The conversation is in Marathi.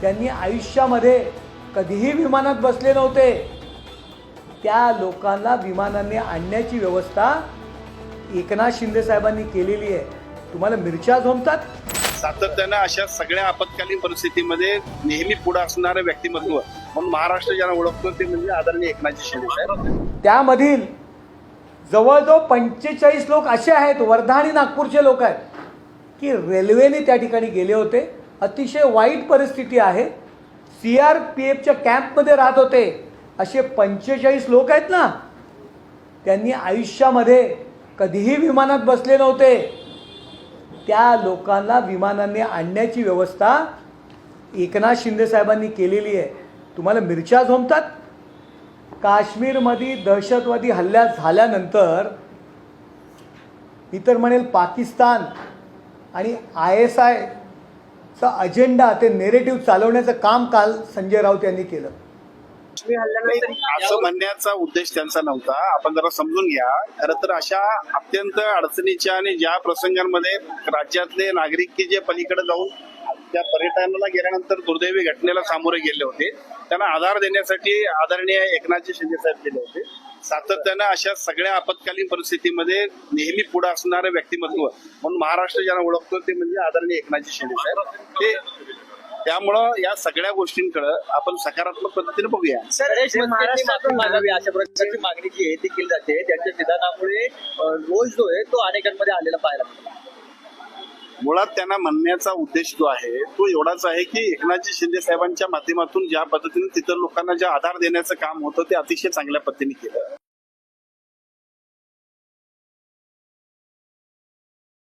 त्यांनी आयुष्यामध्ये कधीही विमानात बसले नव्हते. त्या लोकांना विमानाने आणण्याची व्यवस्था एकनाथ शिंदे साहेबांनी केलेली आहे. तुम्हाला मिरच्या झोमतात? सातत्यानं अशा सगळ्या आपत्कालीन परिस्थितीमध्ये नेहमी पुढे असणारं व्यक्तिमत्व म्हणून महाराष्ट्र ज्यांना ओळखतो ते म्हणजे आदरणीय एकनाथजी शिंदे साहेब. त्यामधील जवळजवळ पंचेचाळीस लोक असे आहेत वर्धा आणि नागपूरचे लोक आहेत की रेल्वेने त्या ठिकाणी गेले होते. अतिशय वाईट परिस्थिती आहे. सी आर पी एफच्या कॅम्पमध्ये राहत होते. असे पंचेचाळीस लोक आहेत ना त्यांनी आयुष्यामध्ये कधीही विमानात बसले नव्हते. त्या लोकांना विमानाने आणण्याची व्यवस्था एकनाथ शिंदे साहेबांनी केलेली आहे. तुम्हाला मिरच्या झोमतात? काश्मीरमध्ये दहशतवादी हल्ला झाल्यानंतर मी तर म्हणेल पाकिस्तान आणि आय एस आय अजेंडा ते नेरेटिव्ह चालवण्याचं काम काल संजय राऊत यांनी केलं. असं म्हणण्याचा उद्देश त्यांचा नव्हता. आपण जरा समजून घ्या. खर तर अशा अत्यंत अडचणीच्या आणि ज्या प्रसंगांमध्ये राज्यातले नागरिक की जे पलीकडे जाऊन त्या पर्यटनाला गेल्यानंतर दुर्दैवी घटनेला सामोरे गेले होते त्यांना आधार देण्यासाठी आदरणीय एकनाथजी शिंदे साहेब गेले होते. सातत्यानं अशा सगळ्या आपत्कालीन परिस्थितीमध्ये नेहमी पुढे असणारं व्यक्तिमत्व म्हणून महाराष्ट्र ज्यांना ओळखतो ते म्हणजे आदरणीय एकनाथजी शिंदे साहेब. ते त्यामुळं या सगळ्या गोष्टींकडे आपण सकारात्मक पद्धतीने बघूया. सर महाराष्ट्रातून मागावी अशा प्रकारची मागणी जी आहे ती केली जाते. त्यांच्या विधानामुळे रोष जो आहे तो अनेकांमध्ये आलेला पाहायला मिळतो. मुळात त्यांना म्हणण्याचा उद्देश जो आहे तो एवढाच आहे की एकनाथजी शिंदे साहेबांच्या माध्यमातून ज्या पद्धतीने तिथं लोकांना जे आधार देण्याचं काम होतं ते अतिशय चांगल्या पद्धतीने केलं.